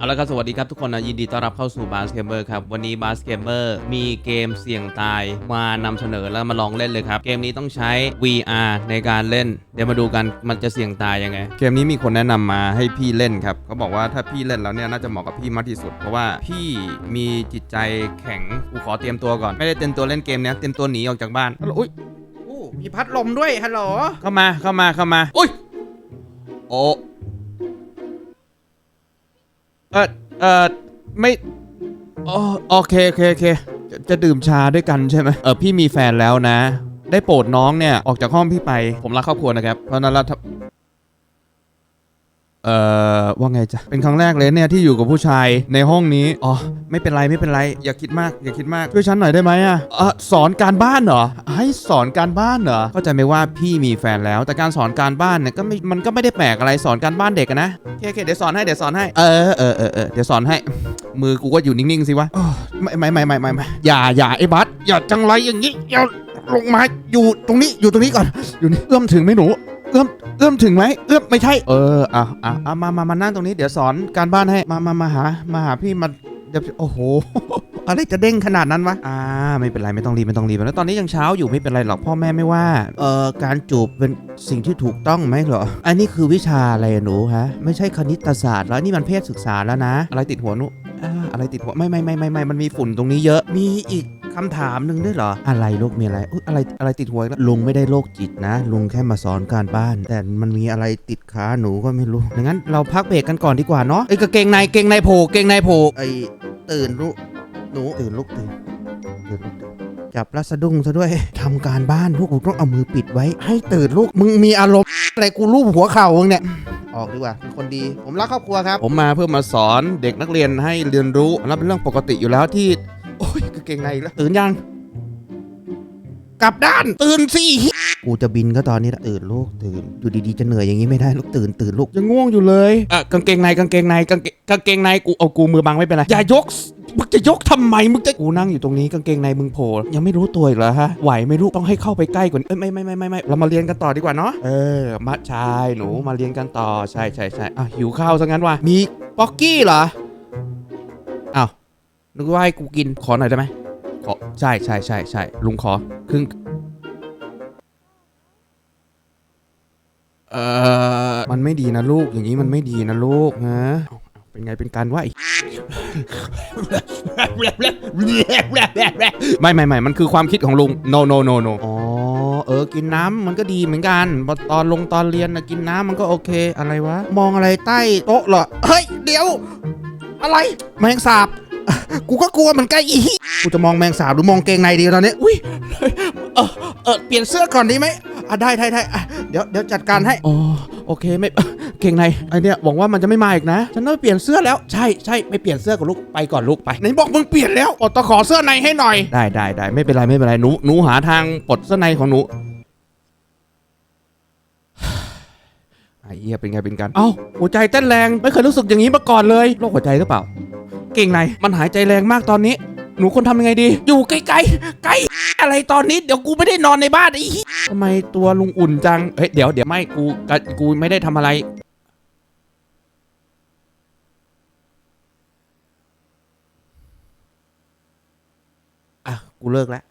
เอาละครับ สวัสดีครับทุกคนนะ ยินดีต้อนรับเข้าสู่บาสเกมเมอร์ครับ วันนี้บาสเกมเมอร์มีเกมเสี่ยงตายมานำเสนอแล้วมาลองเล่นเลยครับ เกมนี้ต้องใช้ VR ในการเล่น เดี๋ยวมาดูกันมันจะเสี่ยงตายยังไง เกมนี้มีคนแนะนำมาให้พี่เล่นครับเขาบอกว่าถ้าพี่เล่นแล้วเนี่ยน่าจะเหมาะกับพี่มากที่สุด เพราะว่าพี่มีจิตใจแข็งกูขอเตรียมตัวก่อนไม่ได้เตรียมตัวเล่นเกมเนี้ยเตรียมตัวหนีออกจากบ้านฮัลโหลอุ้ยอู้มีพัดลมด้วยฮัลโหลเข้ามาเข้ามาเข้ามาอุ้ยโอ เออเออไม่อ๋อโอเคโอเคโอเคจะจะดื่มชาด้วยกันใช่ไหมเออพี่มีแฟนแล้วนะ ได้โปรดน้องเนี่ย ออกจากห้องพี่ไป ผมรักครอบครัวนะครับ เพราะฉะนั้นเรา เอ่อว่าไงจ๊ะเป็นครั้งแรกเลยเนี่ยที่อยู่กับผู้ชายในห้องนี้อ๋อไม่เป็นไรไม่เป็นไร อย่าคิดมาก อย่าคิดมากช่วยฉันหน่อยได้ไหมอะเออสอนการบ้านเหรอให้สอนการบ้านเหรอเข้าใจไหมว่าพี่มีแฟนแล้ว แต่การสอนการบ้านเนี่ยก็ไม่มันก็ไม่ได้แปลกอะไรสอนการบ้านเด็กอะนะโอเคโอเคเดี๋ยวสอนให้เดี๋ยวสอนให้เออเออเออเออเดี๋ยวสอนให้ มือกูก็อยู่นิ่งๆสิวะอ้อไม่ไม่ไม่ไม่ไม่ไม่อย่าอย่าไอ้บัสอย่าจังไรอย่างนี้อย่าลงมาอยู่ตรงนี้อยู่ตรงนี้ก่อนอยู่นี่เอื้อมถึงไหมหนู เอื้อมเอื้อมถึงไหมเอื้อมไม่ใช่ เอออะอะอะมามามานั่งตรงนี้เดี๋ยวสอนการบ้านให้มามามาหามาหาพี่มาเดี๋ยวโอ้โห อะไรจะเด้งขนาดนั้นวะอ่าไม่เป็นไรไม่ต้องรีบไม่ต้องรีบแล้วตอนนี้ยังเช้าอยู่ไม่เป็นไรหรอกพ่อแม่ไม่ว่าเอ่อการจูบเป็นสิ่งที่ถูกต้องไหมเหรออันนี้คือวิชาอะไรหนูฮะไม่ใช่คณิตศาสตร์แล้วนี่มันเพศศึกษาแล้วนะ อะไรติดหัวหนูอ่าอะไรติดหัวไม่ไม่ไม่ไม่ไม่มันมีฝุ่นตรงนี้เยอะมีอีก คำถามหนึ่งด้วยเหรอ อะไรลูกมีอะไรอุ๊ยอะไรอะไรติดหัวอีกแล้วลุงไม่ได้โรคจิตนะ ลุงแค่มาสอนการบ้าน แต่มันมีอะไรติดขาหนูก็ไม่รู้ดังนั้นเราพักเบรกกันก่อนดีกว่าเนาะไอ้ยกางเกงในเกงในโผล่เกงในโผล่ไอ้ตื่นลูกหนูตื่นลูกตื่นตื่นลูกตื่นจับแล้วสะดุ้งซะด้วยทำการบ้านลูกกูต้องเอามือปิดไว้ ให้ตื่นลูกมึงมีอารมณ์อะไรกูรูปหัวเข่ามึงเนี่ย ออกดีกว่าเป็นคนดีผมรักครอบครัวครับ ผมมาเพื่อมาสอนเด็กนักเรียนให้เรียนรู้แล้วเป็นเรื่องปกติอยู่แล้วที่โอ้ย กางเกงในอีกแล้วตื่นยัง กลับด้าน ตื่นสิกูจะบินก็ตอนนี้ละตื่นลูกตื่นอยู่ดีๆจะเหนื่อยอย่างนี้ไม่ได้ลูกตื่นตื่นลูกยังง่วงอยู่เลยอะกางเกงในกางเกงในกางเกงกางเกงในกูเอากูมือบังไม่เป็นไรอย่ายกมึงจะยกทำไมมึงจะกูนั่งอยู่ตรงนี้กางเกงในมึงโผล่ยังไม่รู้ตัวอีกเหรอฮะไหวไหม่รู้ต้องให้เข้าไปใกล้กว่านี้เอ้ยไม่ไม่ไม่ไม่ไม่เรามาเรียนกันต่อดีกว่าเนาะเออมาชายหนูมาเรียนกันต่อใช่ใช่ใช่อะหิวข้าวซะงั้นว่ะมีป๊อกกี้เหรออ้าวนึกว่าให้กูกินขอหน่อยได้ไหมข อใช่ใช่ใช่ใช่ลุงขอครึ่งเออมันไม่ดีนะลูกอย่างนี้มันไม่ดีนะลูกนะเป็นไงเป็นการว่าอีกไม่ไม่ไม่มันคือความคิดของลุง no no no no อ๋อเออกินน้ำมันก็ดีเหมือนกันตอนลงตอนเรียนนะกินน้ำมันก็โอเคอะไรวะ มองอะไรใต้โต๊ะเหรอ เฮ้ย เดี๋ยว อะไรแมงสาบ กูก็กลัวเหมือนกันอีกูจะมองแมงสาบหรือมองเกงในดีตอนนี้ อุ้ยเออเออเปลี่ยนเสื้อก่อนดีไหมอะได้ได้ได้อะเดี๋ยวเดี๋ยวจัดการให้อ๋อโอเคไม่เกงในไอเนี้ยหวังว่ามันจะไม่มาอีกนะ ฉันต้องไปเปลี่ยนเสื้อแล้วใช่ใช่ไม่เปลี่ยนเสื้อกับลูกไปก่อนลูกไปไหนบอกมึงเปลี่ยนแล้วอดตะขอเสื้อในให้หน่อยได้ได้ได้ไม่เป็นไรไม่เป็นไรหนูหนูหาทางปลดเสื้อในของหนูไอ้เหี้ยเป็นไงเป็นกัน เอ้าหัวใจเต้นแรง ไม่เคยรู้สึกอย่างนี้มาก่อนเลย โรคหัวใจหรือเปล่า เก่งใน มันหายใจแรงมากตอนนี้ หนูควรทำยังไงดี อยู่ไกลๆไกลอะไรตอนนี้เดี๋ยวกูไม่ได้นอนในบ้านไอ้เหี้ยทำไมตัวลุงอุ่นจังเฮ้ยเดี๋ยวเดี๋ยวไม่กูกกูไม่ได้ทำอะไร อะ กูเลิกแล้ว